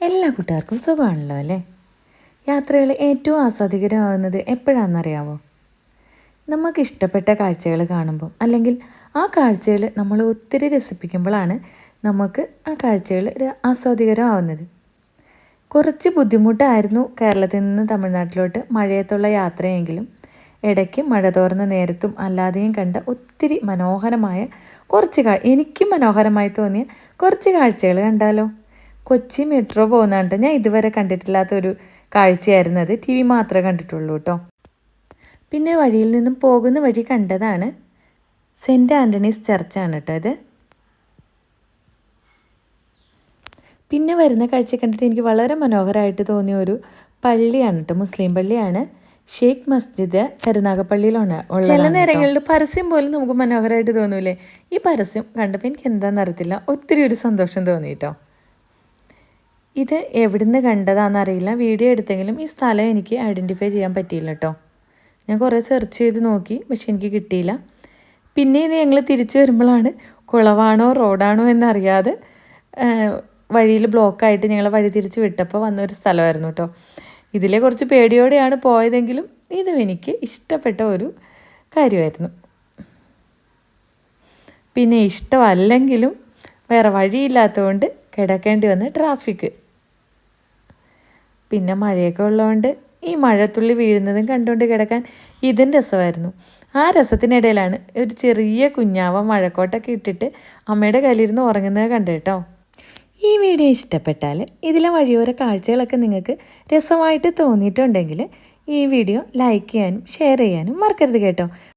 എല്ലാ കൂട്ടുകാർക്കും സുഖമാണല്ലോ അല്ലേ? യാത്രകൾ ഏറ്റവും ആസ്വാദികരമാകുന്നത് എപ്പോഴാണെന്നറിയാവോ? നമുക്ക് ഇഷ്ടപ്പെട്ട കാഴ്ചകൾ കാണുമ്പോൾ അല്ലെങ്കിൽ ആ കാഴ്ചകൾ നമ്മൾ ഒത്തിരി രസിപ്പിക്കുമ്പോഴാണ് നമുക്ക് ആ കാഴ്ചകൾ ആസ്വാദികരമാവുന്നത് കുറച്ച് ബുദ്ധിമുട്ടായിരുന്നു കേരളത്തിൽ നിന്ന് തമിഴ്നാട്ടിലോട്ട് മഴയത്തുള്ള യാത്രയെങ്കിലും ഇടയ്ക്ക് മഴ തോർന്ന നേരത്തും അല്ലാതെയും കണ്ട ഒത്തിരി മനോഹരമായ കുറച്ച് കാ എനിക്കും മനോഹരമായി തോന്നിയ കുറച്ച് കാഴ്ചകൾ കണ്ടാലോ? കൊച്ചി മെട്രോ പോകുന്നതുകൊണ്ട് ഞാൻ ഇതുവരെ കണ്ടിട്ടില്ലാത്ത ഒരു കാഴ്ചയായിരുന്നു അത്. ടി വി മാത്രമേ കണ്ടിട്ടുള്ളൂ കേട്ടോ പിന്നെ വഴിയിൽ നിന്നും പോകുന്ന വഴി കണ്ടതാണ് സെന്റ് ആന്റണീസ് ചർച്ചാണ് കേട്ടോ ഇത്. പിന്നെ വരുന്ന കാഴ്ച കണ്ടിട്ട് എനിക്ക് വളരെ മനോഹരമായിട്ട് തോന്നിയ ഒരു പള്ളിയാണ് കേട്ടോ മുസ്ലിം പള്ളിയാണ്. ഷെയ്ഖ് മസ്ജിദ് കരുനാഗപ്പള്ളിയിലാണ് ഉള്ളത് ചില നേരങ്ങളിൽ പരസ്യം പോലും നമുക്ക് മനോഹരമായിട്ട് തോന്നൂലേ? ഈ പരസ്യം കണ്ടപ്പോൾ എനിക്ക് എന്താണെന്ന് അറിയത്തില്ല. ഒത്തിരി ഒരു സന്തോഷം തോന്നി കേട്ടോ ഇത് എവിടുന്ന് കണ്ടതാണെന്നറിയില്ല. വീഡിയോ എടുത്തെങ്കിലും ഈ സ്ഥലം എനിക്ക് ഐഡന്റിഫൈ ചെയ്യാൻ പറ്റിയില്ല കേട്ടോ ഞാൻ കുറേ സെർച്ച് ചെയ്ത് നോക്കി പക്ഷെ എനിക്ക് കിട്ടിയില്ല. പിന്നെ ഇത് ഞങ്ങൾ തിരിച്ചു വരുമ്പോഴാണ് കുളവാണോ റോഡാണോ എന്നറിയാതെ വഴിയിൽ ബ്ലോക്കായിട്ട് ഞങ്ങളെ വഴി തിരിച്ച് വിട്ടപ്പോൾ വന്നൊരു സ്ഥലമായിരുന്നു കേട്ടോ ഇതിലെ കുറച്ച് പേടിയോടെയാണ് പോയതെങ്കിലും ഇതും എനിക്ക് ഇഷ്ടപ്പെട്ട ഒരു കാര്യമായിരുന്നു. പിന്നെ ഇഷ്ടമല്ലെങ്കിലും വേറെ വഴിയില്ലാത്തതുകൊണ്ട് കിടക്കേണ്ടി വന്ന ട്രാഫിക് പിന്നെ മഴയൊക്കെ ഉള്ളതുകൊണ്ട് ഈ മഴത്തുള്ളി വീഴുന്നതും കണ്ടുകൊണ്ട് കിടക്കാൻ ഇതും രസമായിരുന്നു. ആ രസത്തിനിടയിലാണ് ഒരു ചെറിയ കുഞ്ഞാവ മഴക്കോട്ടൊക്കെ ഇട്ടിട്ട് അമ്മയുടെ കയ്യിലിരുന്ന് ഉറങ്ങുന്നത് കണ്ടു കേട്ടോ ഈ വീഡിയോ ഇഷ്ടപ്പെട്ടാൽ ഇതിലെ വഴിയോര കാഴ്ചകളൊക്കെ നിങ്ങൾക്ക് രസമായിട്ട് തോന്നിയിട്ടുണ്ടെങ്കിൽ ഈ വീഡിയോ ലൈക്ക് ചെയ്യാനും ഷെയർ ചെയ്യാനും മറക്കരുത് കേട്ടോ.